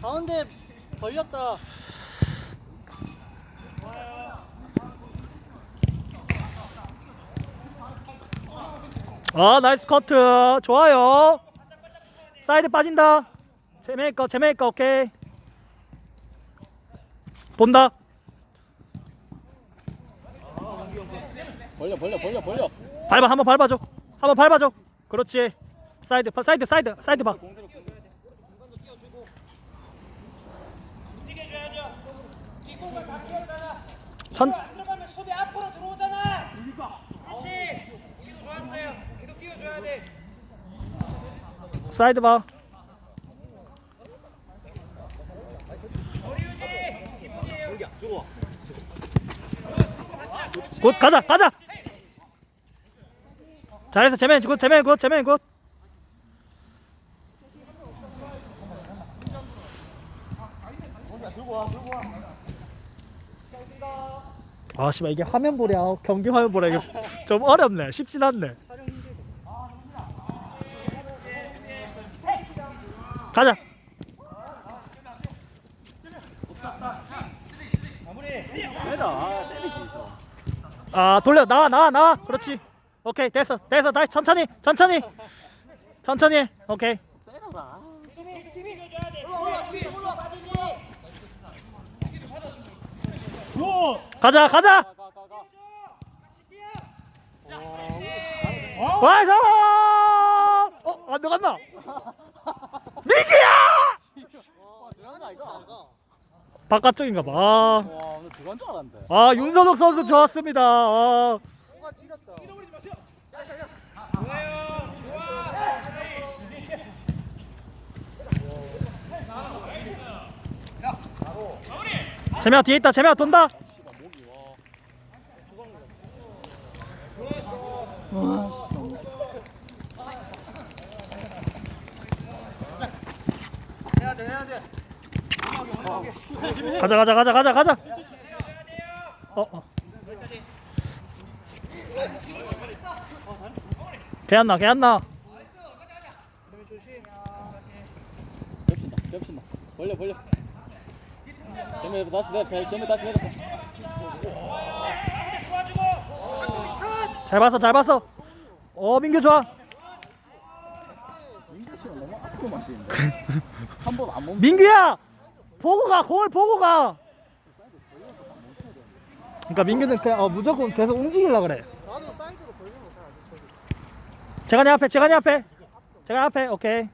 가운데 벌렸다. 아 나이스 커트. 좋아요. 사이드 빠진다. 제메이 거 제메이 거 오케이. 본다. 벌려 벌려 벌려 벌려. 밟아 한번 밟아줘. 한번 밟아줘. 그렇지. 사이드 파- 사이드 사이드 사이드 봐 천, 들어가면 수비 앞으로 들어오잖아. 그렇지. 지금 좋았어요. 계속 뛰어줘야 돼. 사이드 봐굿 가자 가자 잘했어 재맨 굿 재맨 굿 재맨 굿 아 씨발 이게 화면 보랴. 경기 화면 보랴. 이게 좀 어렵네. 쉽진 않네. 가자. 아 돌려. 나와 나와 나와. 그렇지. 오케이. 됐어. 됐어. 다시 천천히. 천천히. 천천히. 해. 오케이. 때려라 가자 가자. 와이서 어안 들어갔나? 민기야! 들어간다 이거 바깥쪽인가 알았는데 아, 윤선욱 선수 좋았습니다. 아, 뭔가 찌렸다. 재명아 뒤에 있다. 재명아 돈다. 가자 가자 가자 가자 가자. 어, 어. 개안나 개안나. 벌려 벌려 재미 다시 내려 재미 다시 내려 잘 봤어 잘 봤어. 어 민규 좋아. 민규 씨는 너무 앞으로만 뛰는데 한번 안 멈춰 민규야! 보고 가 공을 보고 가. 그러니까 민규는 그냥 어, 무조건 계속 움직이려 그래. 나도 사이드로 벌리는 거잘안 돼. 저기. 재관이 앞에. 앞에 재관이 앞에 오케이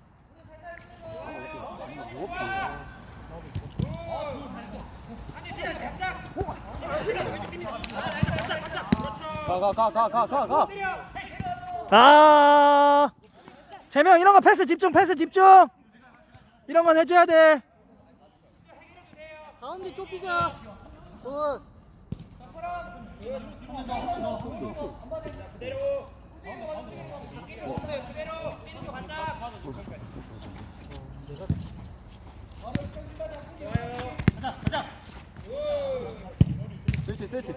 가가가가가가. 아 재명 이런 거 패스 집중 패스 집중. 이런 건 해줘야 돼. 가운데 좁히자. 굿. 스위치 스위치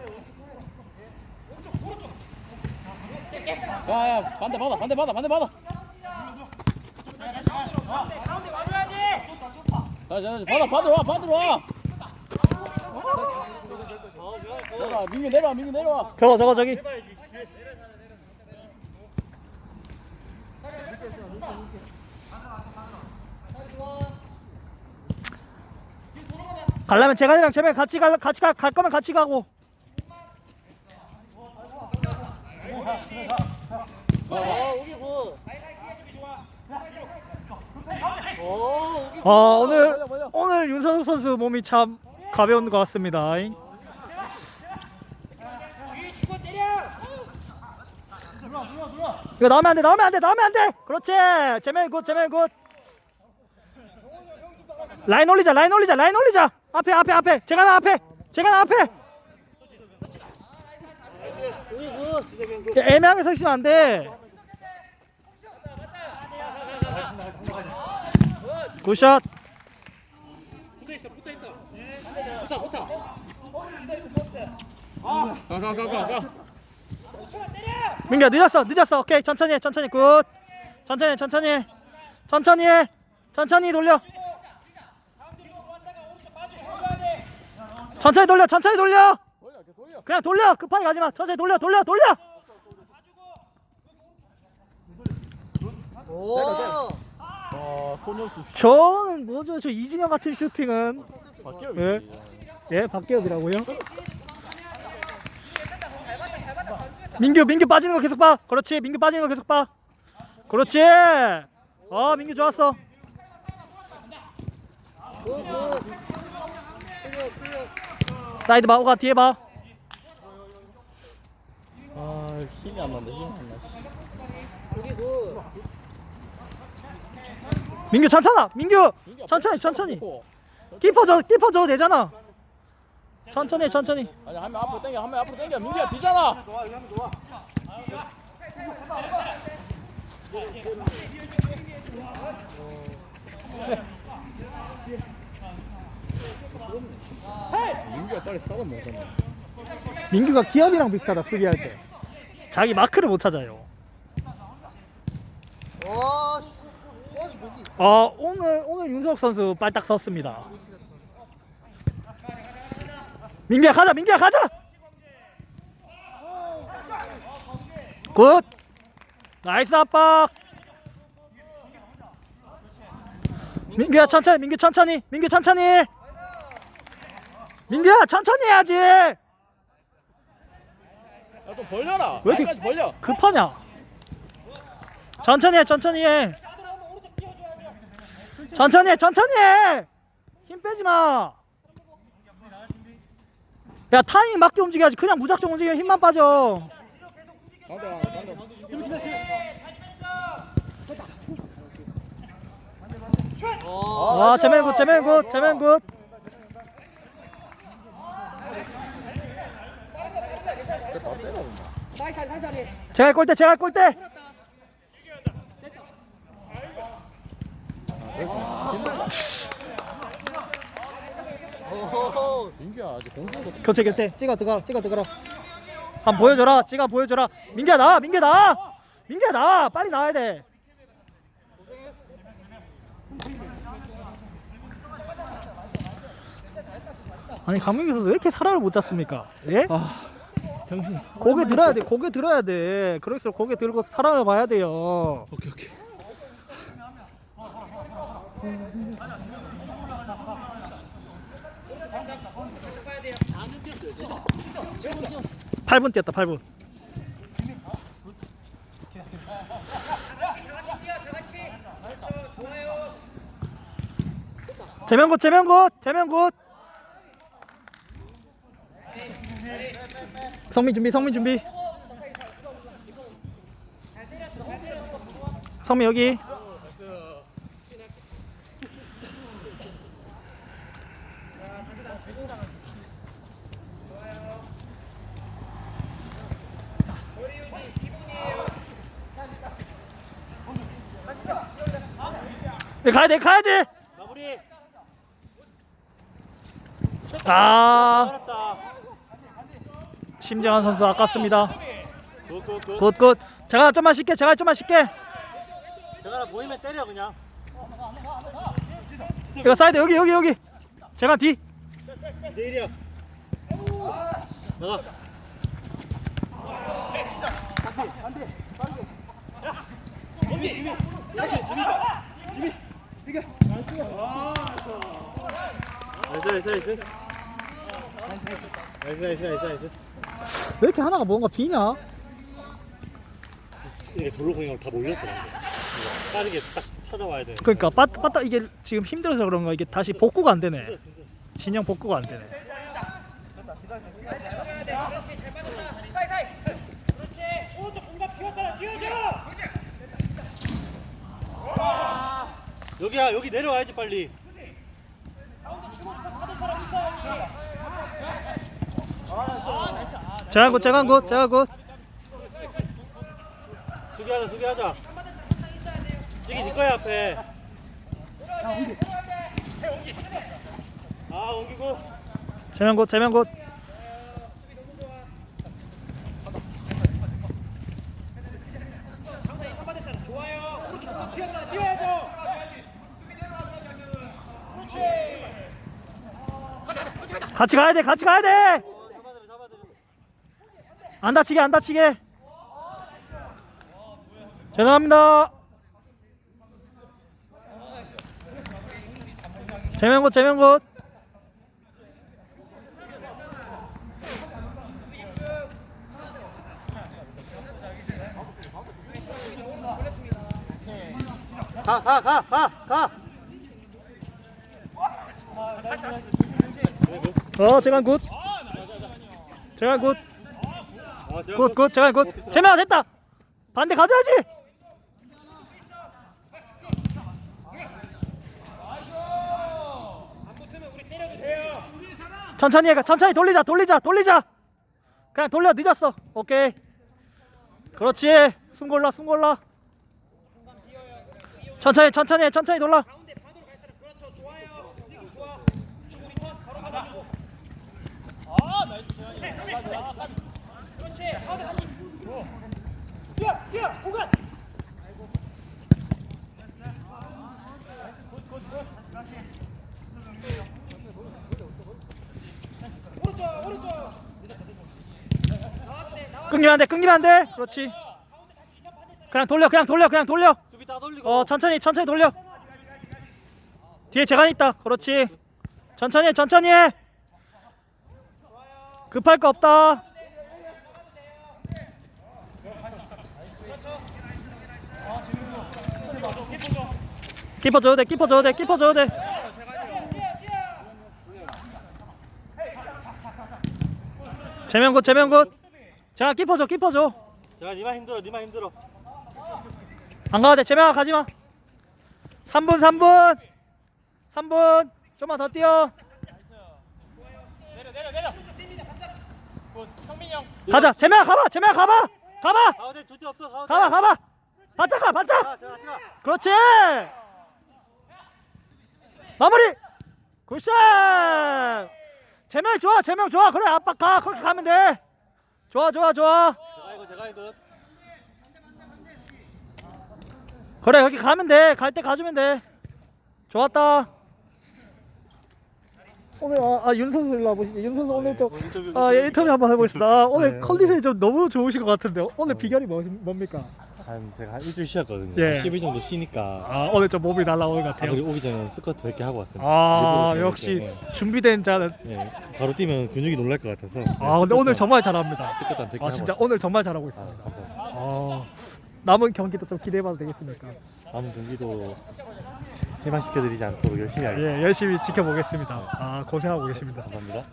야야 반대 받아 반대 받아 반대 받아. 가운데 와줘야지. 다시 다시 받아 받으러 와 받으러 와. 내려와 민규 내려와 민규 내려와. 저거 저거 저기. 가려면 재관이랑 재명 같이 갈 같이 가, 갈 거면 같이 가고 어 오늘. 오늘 윤선우 선수 몸이 참 가벼운 것 같습니다. 이거 나오면 안 돼, 나오면 안 돼, 나오면 안 돼. 그렇지, 재명 굿, 재명 굿. 라인 올리자, 라인 올리자, 라인 올리자. 앞에, 앞에, 앞에. 제가 나 앞에, 제가 나 앞에. 애매하게 서 있으면 안 돼. 굿샷. 민규야 늦었어, 늦었어. 오케이, 천천히 해, 천천히 굿. 천천히, 해, 천천히, 해. 천천히 해. 천천히 돌려. 천천히 돌려 천천히 돌려 그냥 돌려! 급하게 가지 마! 천천히 돌려! 돌려! 돌려! 오. 아 소녀수 저는 뭐죠? 저 이진영 같은 슈팅은. 바뀌어 예? 예 박기엽이라고요? 민규 민규 빠지는 거 계속 봐! 그렇지 민규 빠지는 거 계속 봐! 그렇지! 어 민규 좋았어. 사이드 봐 오가 뒤에 봐. 아 힘이 안 난다 힘이 안 나. 굿. 민규 천천아 민규! 천천히 천천히! 오. 키퍼 줘 키퍼 줘도 되잖아! 천천히 해, 천천히! 아니 한명 앞으로 당겨 한명 앞으로 당겨. 민규야 뒤잖아! 민규야 빨리 사람 먹었네 민규가 기업이랑 비슷하다 수비할 때 자기 마크를 못 찾아요. 어 오늘 오늘 윤석 선수 빨딱 섰습니다. 민규야 가자 민규야 가자. 굿. 나이스 압박. 민규야 천천히 민규 천천히 민규 천천히. 민규야 천천히 해야지. 야좀 벌려라 왜 이렇게- 라인까지 벌려 급하냐? 천천히 해, 천천히 해. 천천히 해, 천천히 해. 힘 빼지 마. 야 타이밍 맞게 움직여야지. 그냥 무작정 움직이면 힘만 빠져. 와. 아, 재men 굿, 재men 굿, 재men 굿. 제가 골대, 제가 골대. 오. 민규야 아직 공수도 교체, 교체. 찍어 들어가, 찍어 들어가. 한번 보여줘라, 찍어 보여줘라. 민규야 나, 민규야 나, 민규야 나, 빨리 나와야 돼. 아니 강민규 선수 왜 이렇게 사람을 못 잡습니까? 예? 정신 고개 들어야 돼. 고개 들어야 돼. 그럴수록 고개 들고 사람을 봐야 돼요. 오케이 오케이 8분 뛰었다. 8분. 재명굿 재명굿 재명굿 성민 준비 성민 준비 성민 여기 네, 가야 돼 가야지 마무리. 아. 심정한 선수 아깝습니다. 굿, 굿, 제가 좀만 쉽게 제가 좀만 쉽게. 제가 모이면 때려 그냥. 이거 사이드 여기 여기 여기. 제가 뒤. 내일이야. 나가. 나이스 나이스 나이스. 나이스 나이스 나이스 나이스 왜 이렇게 하나가 뭔가 비냐 이게 절로 공격을 다 몰렸어 근데. 이거 빠르게 딱 찾아와야 돼. 그러니까 빠따 빠따 이게 지금 힘들어서 그런가 이게 다시 복구가 안 되네. 진영 복구가 안 되네. 여기야 여기 내려와야지 빨리 제가 굿 제가 굿 제가 굿 수비하자 수비하자. 저기 네 거야 앞에. 아 옮기고 공간 비웠잖아 뛰어야죠 그렇지 같이 가야 돼 같이 가야 돼 안 다치게 안 다치게. 죄송합니다. 재명굿 재명굿 가, 가, 가, 가, 가. 어 재간 굿. 재간 굿 굿, 굿, 재간 굿. 재명아 됐다. 반대 가져야지. 천천히 해, 천천히 돌리자, 돌리자, 돌리자. 그냥 돌려, 늦었어. 오케이. 그렇지. 숨 골라, 숨 골라. 천천히, 천천히, 해, 천천히 돌라. 오른쪽, 오른쪽. 나왔대, 나왔대. 끊기면 안 돼, 끊기면 안 돼. 그렇지. 그냥 돌려, 그냥 돌려, 그냥 돌려. 어 천천히 천천히 돌려 뒤에 재간 있다 그렇지 천천히 해, 천천히 해 급할 거 없다 키퍼 줘도 돼 키퍼 줘도 돼 키퍼 줘도 돼. 재명 굿 재명 굿. 자 키퍼 줘 키퍼 제가 니만 힘들어, 니만 힘들어. 가도 돼 재명아 가지마. 3분 3분. 3분. 좀만 더 뛰어. 내려 내려 내려. 굿 성민이 형. 가자 재명아 가봐 재명아 가봐. 가봐. 가봐 가봐. 바짝 가 바짝. 그렇지 마무리! 굿샷! 재명이 좋아 재명 좋아. 그래 압박 가 그렇게 가면 돼. 좋아 좋아 좋아. 제가 이거, 제가 이거. 그래 여기 가면 돼갈 때 가주면 돼. 좋았다. 오늘 아, 아, 윤 선수 일로 와보시죠. 윤 선수 오늘 좀 인터뷰, 아, 예, 인터뷰 한번 해보겠습니다. 아, 오늘 네. 컨디션이 좀 너무 좋으신 것 같은데 오늘 비결이 뭐, 뭡니까? 한 제가 한 일주일 쉬었거든요. 예. 10일 정도 쉬니까. 아 오늘 좀 몸이 날라오는 것 아, 같아요. 그리고 오기 전에 스쿼트 100개 하고 왔습니다. 아 일부러 역시 이렇게, 준비된 자는 예. 예. 바로 뛰면 근육이 놀랄 것 같아서. 아 근데 오늘 정말 잘합니다. 스쿼트 한 100개 아 하고 진짜 왔습니다. 오늘 정말 잘하고 아, 있습니다. 감사합니다. 아 남은 경기도 좀 기대해봐도 되겠습니까? 다음 경기도 실망시켜드리지 않도록 열심히 하겠습니다. 예 열심히 지켜보겠습니다. 아 고생하고 계십니다. 감사합니다.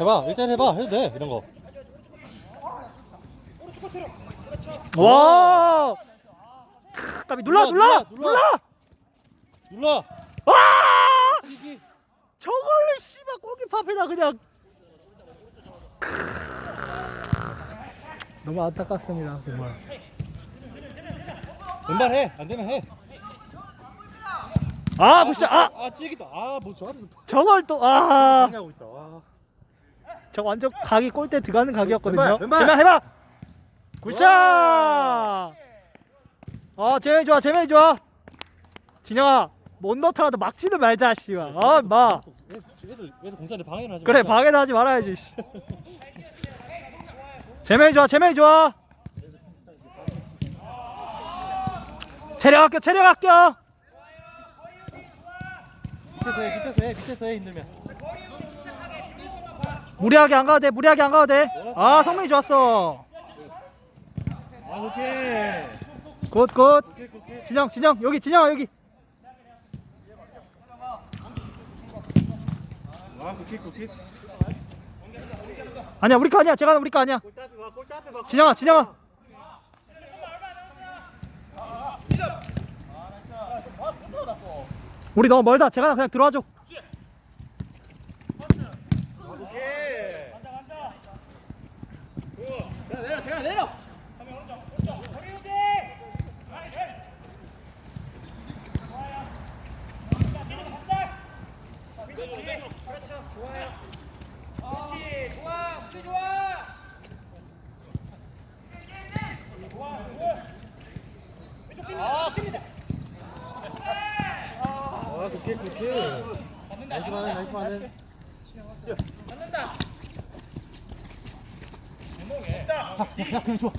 해봐 일단 해봐 해도 돼 이런 거. 와! 크, 까비 눌러 눌러 눌러, 눌러. 눌러! 눌러. 와! 저걸로 씨발 골키퍼 앞에다 그냥. 크. 너무 안타깝습니다 정말. 왼발 해 안 되면 해. 아 굿샷 아! 아 찌기다. 아뭐 저한테 저걸 또아! 하고 있다. 와. 저 완전 각이 골대 들어가는 각이었거든요. 왼발, 왼발. 재명 해봐. 굿샷. 어 재명이 좋아 재명이 좋아. 진영아 못 넣더라도 막지는 말자 씨발. 아 마. 애들 애들 공짜인데 방해를 하지 그래 말자. 방해도 하지 말아야지. 씨. 재명이 좋아 재명이 좋아. 체력 아껴 체력 아껴. 밑에서 해 밑에서 해 밑에서 해 힘들면 무리하게 안 가도 돼 무리하게 안 가도 돼. 아 성민이 좋았어. 아 오케이 굿 굿. 진영 진영 여기 진영아 여기. 아 굿킥 굿킥 아니야 우리 거 아니야 제가 우리 거 아니야. 골대 앞에 봐 골대 앞에 봐 진영아 진영아 우리 너무 멀다 제가 그냥 들어와줘 내려 제가 내려 그렇죠. 좋아요. 좋아. 오케이 그렇지 나이스 반응 나이스 반응 야, 야, 그냥 줘.